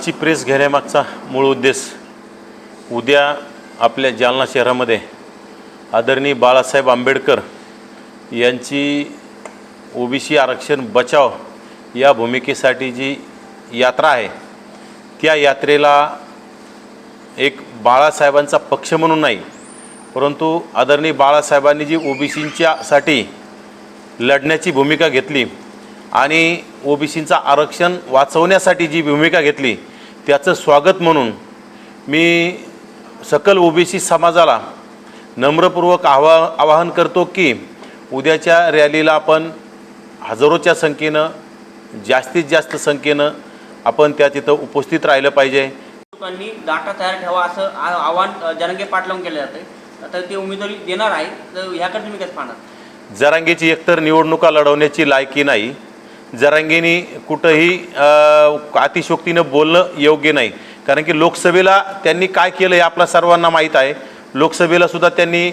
आजची प्रेस घेण्यामागचा मूळ उद्देश उद्या आपल्या जालना शहरामध्ये आदरणीय बाळासाहेब आंबेडकर यांची ओबीसी आरक्षण बचाव या भूमिकेसाठी जी यात्रा आहे त्या यात्रेला एक बाळासाहेबांचा पक्ष म्हणून नाही परंतु आदरणीय बाळासाहेबांनी जी ओबीसींच्यासाठी लढण्याची भूमिका घेतली आणि ओबीसींचं आरक्षण वाचवण्यासाठी जी भूमिका घेतली त्याचं स्वागत म्हणून मी सकल ओबीसी समाजाला नम्रपूर्वक आवा आवाहन करतो की उद्याच्या रॅलीला आपण हजारोच्या संख्येनं जास्तीत जास्त संख्येनं आपण त्या तिथं उपस्थित राहिलं पाहिजे. लोकांनी डाटा तयार ठेवा असं आव्हान जरांगे पाटलावून केलं जातं आता ते उमेदवारी देणार आहे तर ह्याकडे तुम्ही कसं पाहणार? जरांगेची एकतर निवडणुका लढवण्याची लायकी नाही जरांगेनी कुठंही अतिशोक्तीनं बोलणं योग्य नाही. कारण की लोकसभेला त्यांनी काय केलं हे आपल्या सर्वांना माहीत आहे. लोकसभेला सुद्धा त्यांनी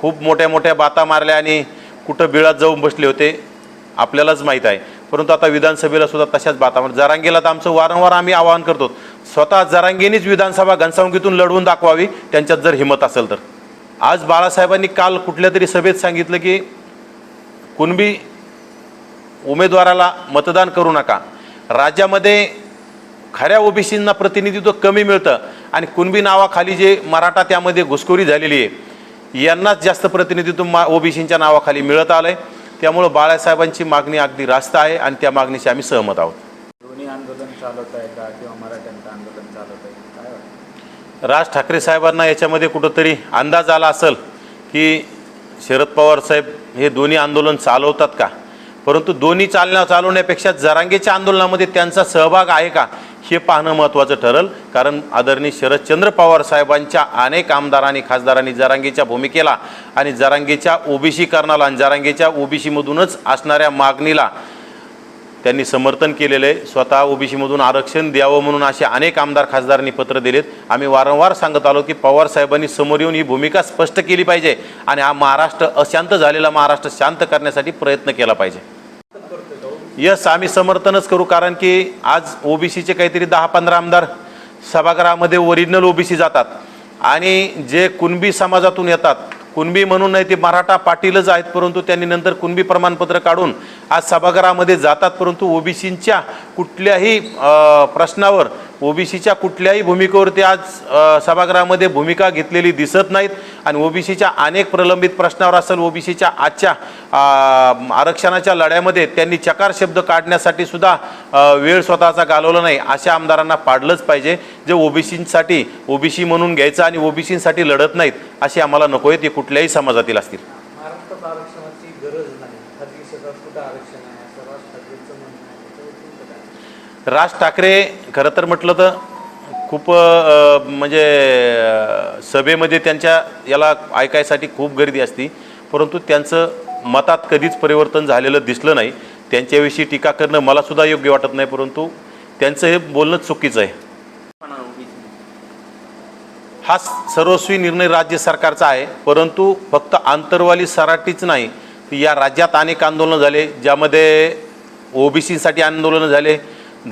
खूप मोठ्या मोठ्या बाता मारल्या आणि कुठं बिळात जाऊन बसले होते आपल्यालाच माहीत आहे. परंतु आता विधानसभेला सुद्धा तशाच बाता मार जरांगेला तर आमचं वारंवार आम्ही आवाहन करतो. स्वतः जरांगेनीच विधानसभा घनसावंगीतून लढवून दाखवावी त्यांच्यात जर हिंमत असेल तर. आज बाळासाहेबांनी काल कुठल्या तरी सभेत सांगितलं की कुणबी उमेदवाराला मतदान करू नका. राज्यामध्ये खऱ्या ओबीसींना प्रतिनिधित्व कमी मिळतं आणि कुणबी नावाखाली जे मराठा त्यामध्ये घुसखोरी झालेली आहे यांनाच जास्त प्रतिनिधित्व मा ओबीसींच्या नावाखाली मिळत आलं आहे त्यामुळं बाळासाहेबांची मागणी अगदी रास्त आहे आणि त्या मागणीशी आम्ही सहमत आहोत. राज ठाकरे साहेबांना याच्यामध्ये कुठंतरी अंदाज आला असेल की शरद पवार साहेब हे दोन्ही आंदोलन चालवतात का? परंतु दोन्ही चालण्या चालवण्यापेक्षा जरांगेच्या आंदोलनामध्ये त्यांचा सहभाग आहे का हे पाहणं महत्त्वाचं ठरल. कारण आदरणीय शरदचंद्र पवार साहेबांच्या अनेक आमदारांनी खासदारांनी जरांगेच्या भूमिकेला आणि जरांगेच्या ओबीसीकरणाला आणि जरांगेच्या ओबीसीमधूनच असणाऱ्या मागणीला त्यांनी समर्थन केलेलं आहे स्वतः ओबीसीमधून आरक्षण द्यावं म्हणून असे अनेक आमदार खासदारांनी पत्र दिलेत. आम्ही वारंवार सांगत आलो की पवार साहेबांनी समोर येऊन ही भूमिका स्पष्ट केली पाहिजे आणि हा महाराष्ट्र अशांत झालेला महाराष्ट्र शांत करण्यासाठी प्रयत्न केला पाहिजे. यस आम्ही समर्थनच करू कारण की आज ओबीसीचे काहीतरी दहा पंधरा आमदार सभागृहामध्ये ओरिजिनल ओबीसी जातात आणि जे कुणबी समाजातून येतात कुणबी म्हणून नाही ते मराठा पाटीलच आहेत परंतु त्यांनी नंतर कुणबी प्रमाणपत्र काढून आज सभागृहामध्ये जातात परंतु ओबीसींच्या कुठल्याही प्रश्नावर ओबीसीच्या कुठल्याही भूमिकेवर ते आज सभागृहामध्ये भूमिका घेतलेली दिसत नाहीत आणि ओबीसीच्या अनेक प्रलंबित प्रश्नावर असेल ओबीसीच्या आजच्या आरक्षणाच्या लढ्यामध्ये त्यांनी चकार शब्द काढण्यासाठी सुद्धा वेळ स्वतःचा घालवला नाही अशा आमदारांना पाडलंच पाहिजे जे ओबीसींसाठी ओबीसी म्हणून घ्यायचं आणि ओबीसींसाठी लढत नाहीत. असे आम्हाला नको आहे ते कुठल्याही समाजातील असतील. राज ठाकरे खरं तर म्हटलं तर खूप म्हणजे सभेमध्ये त्यांच्या याला ऐकायसाठी खूप गर्दी असती. परंतु त्यांचं मतात कधीच परिवर्तन झालेलं दिसलं नाही. त्यांच्याविषयी टीका करणं मला सुद्धा योग्य वाटत नाही. परंतु त्यांचं हे बोलणं चुकीचं आहे? हा सर्वस्वी निर्णय राज्य सरकारचा आहे परंतु फक्त आंतरवाली सराटीच नाही. या राज्यात अनेक आंदोलनं झाले ज्यामध्ये ओबीसीसाठी आंदोलनं झाले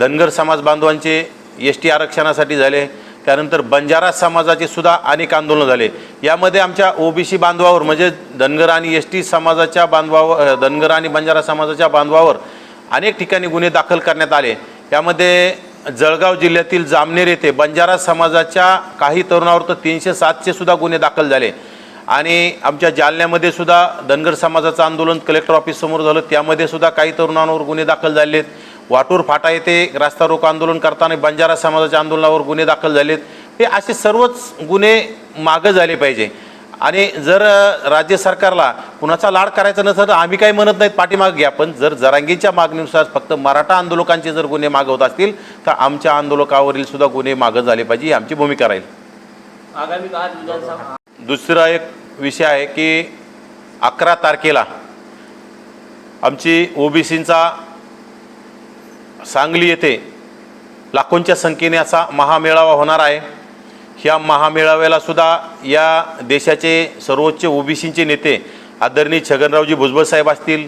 धनगर समाज बांधवांचे एस टी आरक्षणासाठी झाले त्यानंतर बंजारा समाजाचे सुद्धा अनेक आंदोलनं झाले. यामध्ये आमच्या ओबीसी बांधवावर म्हणजे धनगर आणि एस टी समाजाच्या बांधवावर धनगर आणि बंजारा समाजाच्या बांधवावर अनेक ठिकाणी गुन्हे दाखल करण्यात आले. यामध्ये जळगाव जिल्ह्यातील जामनेर येथे बंजारा समाजाच्या काही तरुणावर तर तीनशे सातशे सुद्धा गुन्हे दाखल झाले. आणि आमच्या जालन्यामध्ये सुद्धा धनगर समाजाचं आंदोलन कलेक्टर ऑफिससमोर झालं. त्यामध्ये सुद्धा काही तरुणांवर गुन्हे दाखल झालेत. वाटूर फाटा येथे रास्ता रोको आंदोलन करताना बंजारा समाजाच्या आंदोलनावर गुन्हे दाखल झालेत. हे असे सर्वच गुन्हे मागं झाले पाहिजे. आणि जर राज्य सरकारला कुणाचा लाड करायचा नसेल तर आम्ही काही म्हणत नाहीत पाठीमागे घ्या. पण जर जरांगीच्या मागणीनुसार फक्त मराठा आंदोलकांचे जर गुन्हे मागवत असतील तर आमच्या आंदोलकावरील सुद्धा गुन्हे मागं झाले पाहिजे ही आमची भूमिका राहील. आगामी काळात दुसरा एक विषय आहे की अकरा तारखेला आमची ओबीसींचा सांगली येथे लाखोंच्या संख्येने असा महामेळावा होणार आहे. ह्या महामेळाव्याला सुद्धा या देशाचे सर्वोच्च ओबीसींचे नेते आदरणीय छगनरावजी भुजबळ साहेब असतील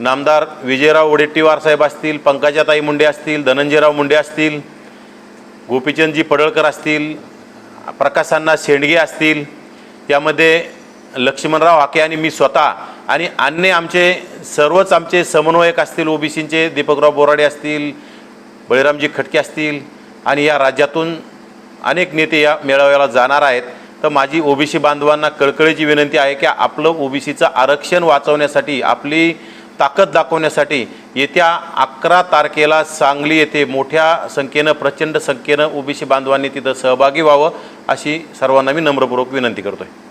नामदार विजयराव वडेट्टीवार साहेब असतील पंकजाताई मुंडे असतील धनंजयराव मुंडे असतील गोपीचंदजी पडळकर असतील प्रकाशांना शेंडगे असतील यामध्ये लक्ष्मणराव हाके आणि मी स्वतः आणि अन्य आमचे सर्वच आमचे समन्वयक असतील ओबीसींचे दीपकराव बोराडे असतील बळीरामजी खटके असतील आणि या राज्यातून अनेक नेते या मेळाव्याला जाणार आहेत. तर माझी ओबीसी बांधवांना कळकळीची विनंती आहे की आपलं ओबीसीचं आरक्षण वाचवण्यासाठी आपली ताकद दाखवण्यासाठी येत्या अकरा तारखेला सांगली येथे मोठ्या संख्येनं प्रचंड संख्येनं ओबीसी बांधवांनी तिथं सहभागी व्हावं अशी सर्वांना मी नम्रपूर्वक विनंती करतो आहे